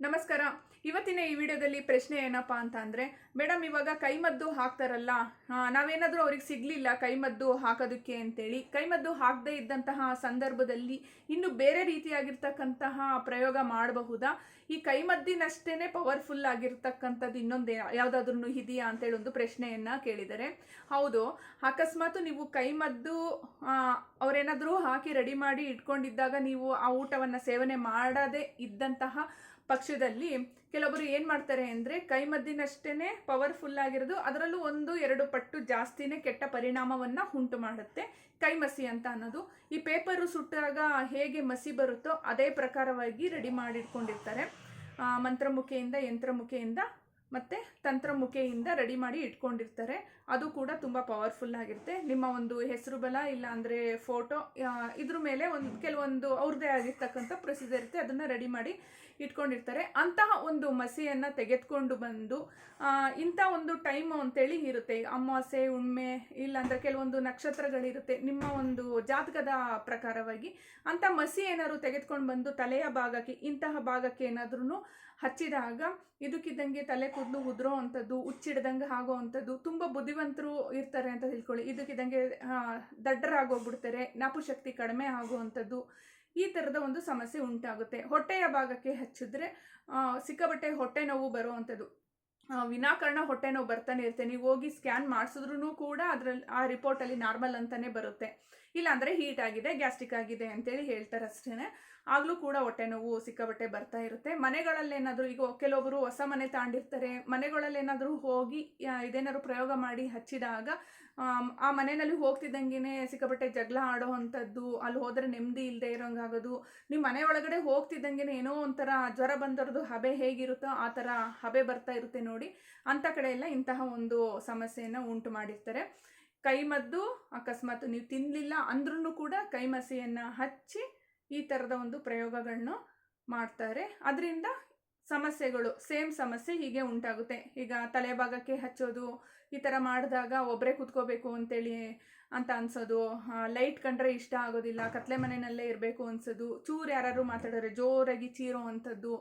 ನಮಸ್ಕಾರ. ಇವತ್ತಿನ ಈ ವಿಡಿಯೋದಲ್ಲಿ ಪ್ರಶ್ನೆ ಏನಪ್ಪ ಅಂತ ಅಂದ್ರೆ ಮೇಡಮ್ ಇವಾಗ ಕೈಮದ್ದು ಹಾಕ್ತಾರಲ್ಲ ನಾವೇನಾದರೂ ಅವ್ರಿಗೆ ಸಿಗ್ಲಿಲ್ಲ ಕೈಮದ್ದು ಹಾಕೋದಕ್ಕೆ ಅಂತೇಳಿ. ಕೈಮದ್ದು ಹಾಕದೇ ಇದ್ದಂತಹ ಸಂದರ್ಭದಲ್ಲಿ ಇನ್ನು ಬೇರೆ ರೀತಿಯಾಗಿರ್ತಕ್ಕಂತಹ ಪ್ರಯೋಗ ಮಾಡಬಹುದಾ? ಈ ಕೈಮದ್ದಿನಷ್ಟೇನೆ ಪವರ್ಫುಲ್ ಆಗಿರ್ತಕ್ಕಂಥದ್ದು ಇನ್ನೊಂದು ಯಾವುದಾದ್ರೂ ಇದೆಯಾ ಅಂತೇಳಿ ಒಂದು ಪ್ರಶ್ನೆಯನ್ನ ಕೇಳಿದರೆ, ಹೌದು, ಅಕಸ್ಮಾತ್ ನೀವು ಕೈಮದ್ದು ಅವ್ರೇನಾದ್ರೂ ಹಾಕಿ ರೆಡಿ ಮಾಡಿ ಇಟ್ಕೊಂಡಿದ್ದಾಗ ನೀವು ಆ ಊಟವನ್ನು ಸೇವನೆ ಮಾಡದೇ ಇದ್ದಂತಹ ಪಕ್ಷದಲ್ಲಿ ಕೆಲವೊಬ್ಬರು ಏನು ಮಾಡ್ತಾರೆ ಅಂದರೆ ಕೈಮದ್ದಿನಷ್ಟೇ ಪವರ್ಫುಲ್ ಆಗಿರೋದು, ಅದರಲ್ಲೂ ಒಂದು ಎರಡು ಪಟ್ಟು ಜಾಸ್ತಿನೇ ಕೆಟ್ಟ ಪರಿಣಾಮವನ್ನು ಉಂಟು ಮಾಡುತ್ತೆ ಕೈಮಸಿ ಅಂತ ಅನ್ನೋದು. ಈ ಪೇಪರು ಸುಟ್ಟಾಗ ಹೇಗೆ ಮಸಿ ಬರುತ್ತೋ ಅದೇ ಪ್ರಕಾರವಾಗಿ ರೆಡಿ ಮಾಡಿಟ್ಕೊಂಡಿರ್ತಾರೆ. ಮಂತ್ರಮುಖೆಯಿಂದ, ಯಂತ್ರಮುಖೆಯಿಂದ ಮತ್ತು ತಂತ್ರಮುಖೆಯಿಂದ ರೆಡಿ ಮಾಡಿ ಇಟ್ಕೊಂಡಿರ್ತಾರೆ. ಅದು ಕೂಡ ತುಂಬ ಪವರ್ಫುಲ್ ಆಗಿರುತ್ತೆ. ನಿಮ್ಮ ಒಂದು ಹೆಸರು ಬಲ ಇಲ್ಲ ಅಂದರೆ ಫೋಟೋ ಇದ್ರ ಮೇಲೆ ಒಂದು, ಕೆಲವೊಂದು ಅವ್ರದ್ದೇ ಆಗಿರ್ತಕ್ಕಂಥ ಪ್ರೊಸೀಜರ್ ಇರುತ್ತೆ. ಅದನ್ನು ರೆಡಿ ಮಾಡಿ ಇಟ್ಕೊಂಡಿರ್ತಾರೆ. ಅಂತಹ ಒಂದು ಮಸಿಯನ್ನು ತೆಗೆದುಕೊಂಡು ಬಂದು ಇಂಥ ಒಂದು ಟೈಮು ಅಂತೇಳಿ ಇರುತ್ತೆ. ಅಮಾವಾಸ್ಯೆ ಹುಣ್ಮೆ, ಇಲ್ಲಾಂದರೆ ಕೆಲವೊಂದು ನಕ್ಷತ್ರಗಳಿರುತ್ತೆ. ನಿಮ್ಮ ಒಂದು ಜಾತಕದ ಪ್ರಕಾರವಾಗಿ ಅಂಥ ಮಸಿ ಏನಾದ್ರು ತೆಗೆದುಕೊಂಡು ಬಂದು ತಲೆಯ ಭಾಗಕ್ಕೆ, ಇಂತಹ ಭಾಗಕ್ಕೆ ಏನಾದ್ರೂ ಹಚ್ಚಿದಾಗ ಇದಕ್ಕಿದ್ದಂಗೆ ತಲೆ ಕೂದಲು ಉದುರೋ ಅಂಥದ್ದು ಉಚ್ಚಿಡ್ದಂಗೆ ಆಗೋ ಅಂಥದ್ದು, ತುಂಬ ಬುದ್ಧಿವಂತರು ಇರ್ತಾರೆ ಅಂತ ತಿಳ್ಕೊಳ್ಳಿ. ಇದಕ್ಕಿದ್ದಂಗೆ ದಡ್ಡರಾಗೋಗ್ಬಿಡ್ತಾರೆ ಜ್ಞಾಪಶಕ್ತಿ ಕಡಿಮೆ ಆಗುವಂಥದ್ದು ಈ ಥರದ ಒಂದು ಸಮಸ್ಯೆ ಉಂಟಾಗುತ್ತೆ. ಹೊಟ್ಟೆಯ ಭಾಗಕ್ಕೆ ಹಚ್ಚಿದ್ರೆ ಸಿಕ್ಕಬಟ್ಟೆ ಹೊಟ್ಟೆ ನೋವು ಬರುವಂಥದ್ದು ವಿನಾಕಾರಣ ಹೊಟ್ಟೆ ನೋವು ಬರ್ತಾನೆ ಇರುತ್ತೆ. ನೀವು ಹೋಗಿ ಸ್ಕ್ಯಾನ್ ಮಾಡಿಸಿದ್ರೂ ಕೂಡ ಅದರಲ್ಲಿ, ಆ ರಿಪೋರ್ಟಲ್ಲಿ ನಾರ್ಮಲ್ ಅಂತಲೇ ಬರುತ್ತೆ. ಇಲ್ಲಾಂದರೆ ಹೀಟ್ ಆಗಿದೆ ಗ್ಯಾಸ್ಟ್ರಿಕ್ ಆಗಿದೆ ಅಂತೇಳಿ ಹೇಳ್ತಾರೆ ಅಷ್ಟೇ ಆಗಲೂ ಕೂಡ ಹೊಟ್ಟೆ ನೋವು ಸಿಕ್ಕಾಪಟ್ಟೆ ಬರ್ತಾ ಇರುತ್ತೆ. ಮನೆಗಳಲ್ಲೇನಾದರೂ, ಈಗ ಕೆಲವೊಬ್ಬರು ಹೊಸ ಮನೆ ತಾಂಡಿರ್ತಾರೆ, ಮನೆಗಳಲ್ಲೇನಾದರೂ ಹೋಗಿ ಇದೇನಾದ್ರು ಪ್ರಯೋಗ ಮಾಡಿ ಹಚ್ಚಿದಾಗ ಆ ಮನೆಯಲ್ಲಿ ಹೋಗ್ತಿದ್ದಂಗೆ ಸಿಕ್ಕಾಪಟ್ಟೆ ಜಗಳ ಆಡೋ ಅಂಥದ್ದು, ಅಲ್ಲಿ ಹೋದರೆ ನೆಮ್ಮದಿ ಇಲ್ಲದೆ ಇರೋಂಗಾಗೋದು ನಿಮ್ಮ ಮನೆ ಒಳಗಡೆ ಹೋಗ್ತಿದ್ದಂಗೆ ಏನೋ ಒಂಥರ ಜ್ವರ ಬಂದವ್ರದ್ದು ಹಬೆ ಹೇಗಿರುತ್ತೋ ಆ ಥರ ಹಬೆ ಬರ್ತಾ ಇರುತ್ತೆ ನೋಡಿ, ಅಂಥ ಕಡೆ ಎಲ್ಲ ಇಂತಹ ಒಂದು ಸಮಸ್ಯೆಯನ್ನು ಉಂಟು ಮಾಡಿರ್ತಾರೆ. ಕೈಮದ್ದು ಅಕಸ್ಮಾತ್ ನೀವು ತಿನ್ನಲಿಲ್ಲ ಅಂದ್ರೂ ಕೂಡ ಕೈಮಸಿಯನ್ನು ಹಚ್ಚಿ ಈ ಥರದ ಒಂದು ಪ್ರಯೋಗಗಳನ್ನು ಮಾಡ್ತಾರೆ. ಅದರಿಂದ ಸಮಸ್ಯೆಗಳು ಸೇಮ್ ಸಮಸ್ಯೆ ಹೀಗೆ ಉಂಟಾಗುತ್ತೆ. ಈಗ ತಲೆಭಾಗಕ್ಕೆ ಹಚ್ಚೋದು ಈ ಥರ ಮಾಡಿದಾಗ ಒಬ್ಬರೇ ಕೂತ್ಕೋಬೇಕು ಅಂತೇಳಿ ಅಂತ ಅನ್ಸೋದು. ಲೈಟ್ ಕಂಡ್ರೆ ಇಷ್ಟ ಆಗೋದಿಲ್ಲ, ಕತ್ಲೆ ಮನೆಯಲ್ಲೇ ಇರಬೇಕು ಅನ್ಸೋದು. ಚೂರು ಯಾರು ಮಾತಾಡಿದ್ರೆ ಜೋರಾಗಿ ಚೀರೋ ಅಂಥದ್ದು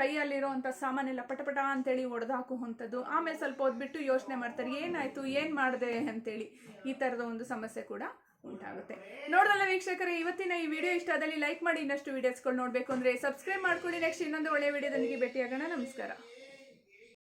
ಕೈಯಲ್ಲಿರೋ ಅಂಥ ಸಾಮಾನೆಲ್ಲ ಪಟಪಟ ಅಂತೇಳಿ ಒಡೆದಾಕುವಂಥದ್ದು. ಆಮೇಲೆ ಸ್ವಲ್ಪ ಹೊದ್ಬಿಟ್ಟು ಯೋಚನೆ ಮಾಡ್ತಾರೆ, ಏನಾಯಿತು, ಏನು ಮಾಡಿದೆ ಅಂತೇಳಿ. ಈ ಥರದ ಒಂದು ಸಮಸ್ಯೆ ಕೂಡ ಉಂಟಾಗುತ್ತೆ. ನೋಡೋಲ್ಲ ವೀಕ್ಷಕರೇ, ಇವತ್ತಿನ ಈ ವಿಡಿಯೋ ಇಷ್ಟ ಆದಲ್ಲಿ ಲೈಕ್ ಮಾಡಿ ಇನ್ನಷ್ಟು ವಿಡಿಯೋಸ್ಗಳು ನೋಡಬೇಕು ಅಂದರೆ ಸಬ್ಸ್ಕ್ರೈಬ್ ಮಾಡ್ಕೊಳ್ಳಿ. ನೆಕ್ಸ್ಟ್ ಇನ್ನೊಂದು ಒಳ್ಳೆಯ ವಿಡಿಯೋದೊಂದಿಗೆ ಭೇಟಿಯಾಗೋಣ. ನಮಸ್ಕಾರ.